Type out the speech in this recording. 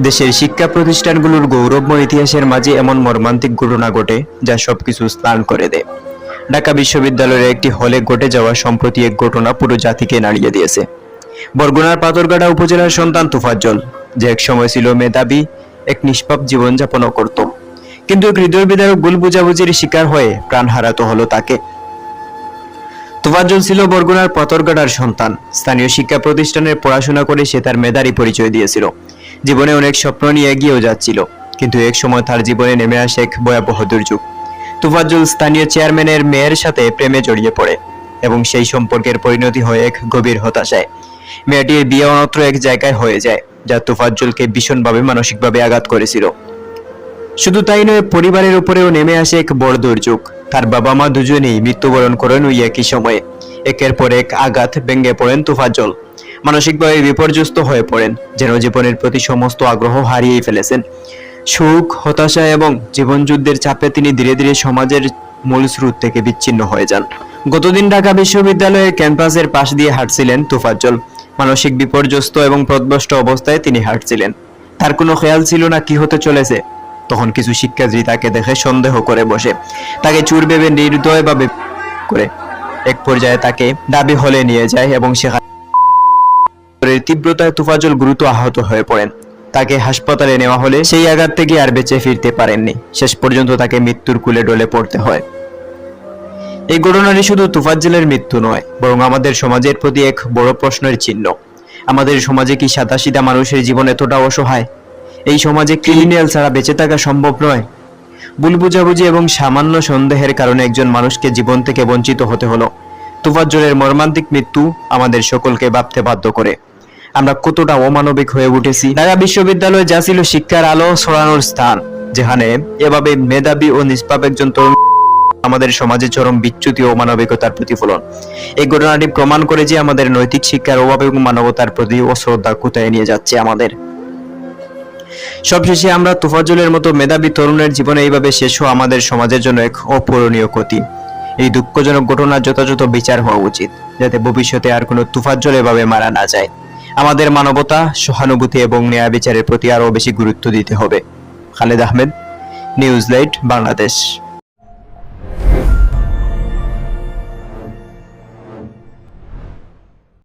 দেশের শিক্ষা প্রতিষ্ঠানগুলোর গৌরবময় ইতিহাসের মাঝে এমন মর্মান্তিক ঘটনা ঘটে যা সবকিছু স্নান করে দেয়। ঢাকা বিশ্ববিদ্যালয়ের একটি হলে ঘটে যাওয়া সম্প্রতি এক ঘটনা পুরো জাতিকে নাড়িয়ে দিয়েছে। বরগুনার পাথরগাড়া উপজেলার সন্তান তুফাজ্জল, যে এক সময় ছিল মেধাবী, এক নিষ্পাপ জীবনযাপনও করত। কিন্তু এক হৃদয় বিদারক ভুল বুঝাবুঝির শিকার হয়ে প্রাণ হারাতে হলো তাকে। তোফাজ্জল ছিল বরগুনার পাথরগাড়ার সন্তান। স্থানীয় শিক্ষা প্রতিষ্ঠানের পড়াশোনা করে সে তার মেধারই পরিচয় দিয়েছিল। জীবনে অনেক স্বপ্ন নিয়ে এগিয়েও যাচ্ছিল, কিন্তু এক সময় তার জীবনে নেমে আসে এক ভয়াবহ দুর্যোগ। তুফাজ্জল স্থানীয় চেয়ারম্যানের মেয়ের সাথে প্রেমে জড়িয়ে পড়ে এবং সেই সম্পর্কের পরিণতি হয় এক গভীর হতাশায়। মেয়েটির বিয়ে অনত্র এক জায়গায় হয়ে যায়, যা তুফাজ্জলকে ভীষণভাবে মানসিকভাবে আঘাত করেছিল। শুধু তাই নয়, পরিবারের উপরেও নেমে আসে এক বড় দুর্যোগ। তার বাবা মা দুজনেই মৃত্যুবরণ করেন ওই একই সময়ে। একের পর এক আঘাত ভেঙে পড়েন তুফাজ্জল। মানসিকভাবে বিপর্যস্ত হয়ে পড়েন, যেন জীবনের প্রতি সমস্ত আগ্রহ হারিয়েই ফেলেছেন। সুখ, হতাশা এবং জীবনযুদ্ধের চাপে তিনি ধীরে ধীরে সমাজের মূল স্রোত থেকে বিচ্ছিন্ন হয়ে যান। গতদিন ঢাকা বিশ্ববিদ্যালয়ের ক্যাম্পাসের পাশ দিয়ে হাঁটছিলেন তুফাজ্জল। মানসিক বিপর্যস্ত এবং প্রদ্বষ্ট অবস্থায় তিনি হাঁটছিলেন। তার কোনো খেয়াল ছিল না কি হতে চলেছে। তখন কিছু শিক্ষার্থী তাকে দেখে সন্দেহ করে বসে। তাকে চুর ভেবে নির্দয়ভাবে করে। এক পর্যায়ে তাকে দাবি হলে নিয়ে যায় এবং সেখানে তীব্রতায় তুফাজল গুরুতর আহত হয়ে পড়েন। তাকে হাসপাতালে নেওয়া হলে সেই আঘাত থেকে আর বেঁচে ফিরতে পারেননি। শেষ পর্যন্ত তাকে মৃত্যুর কুলে ডলে পড়তে হয়। এই ঘটনাটি শুধু তুফাজ্জলের মৃত্যু নয়, বরং আমাদের সমাজের প্রতি এক বড় প্রশ্নের চিহ্ন। আমাদের সমাজে কি সাদাসিধা মানুষের জীবন এতটা অসহায়? এই সমাজে ক্রিমিনাল ছাড়া বেঁচে থাকা সম্ভব নয়? ভুল বুঝাবুঝি এবং সামান্য সন্দেহের কারণে একজন মানুষকে জীবন থেকে বঞ্চিত হতে হলো। তুফাজ্জলের মর্মান্তিক মৃত্যু আমাদের সকলকে ভাবতে বাধ্য করে। আমরা কতটা অমানবিক হয়ে উঠেছি। ঢাকা বিশ্ববিদ্যালয় যা ছিল শিক্ষার আলো ছড়ানোর স্থান, যেখানে এভাবে মেধাবী ও নিষ্পাপ একজন তরুণ আমাদের সমাজে চরম বিচ্যুতি ও মানবিকতার প্রতিফলন। এই ঘটনাটি প্রমাণ করে যে আমাদের নৈতিক শিক্ষার অভাব এবং মানবতার প্রতি অশ্রদ্ধা কোথায় নিয়ে যাচ্ছে আমাদের। সবশেষে আমরা তুফাজলের মতো মেধাবী তরুণের জীবনে এইভাবে শেষ হওয়া আমাদের সমাজের জন্য এক অপূরণীয় ক্ষতি। এই দুঃখজনক ঘটনার যথাযথ বিচার হওয়া উচিত, যাতে ভবিষ্যতে আর কোনো তুফাজ্জল এভাবে মারা না যায়। আমাদের মানবতা, সহানুভূতি এবং ন্যায় বিচারের প্রতি আরও বেশি গুরুত্ব দিতে হবে। Khaled Ahmed, News Light, Bangladesh.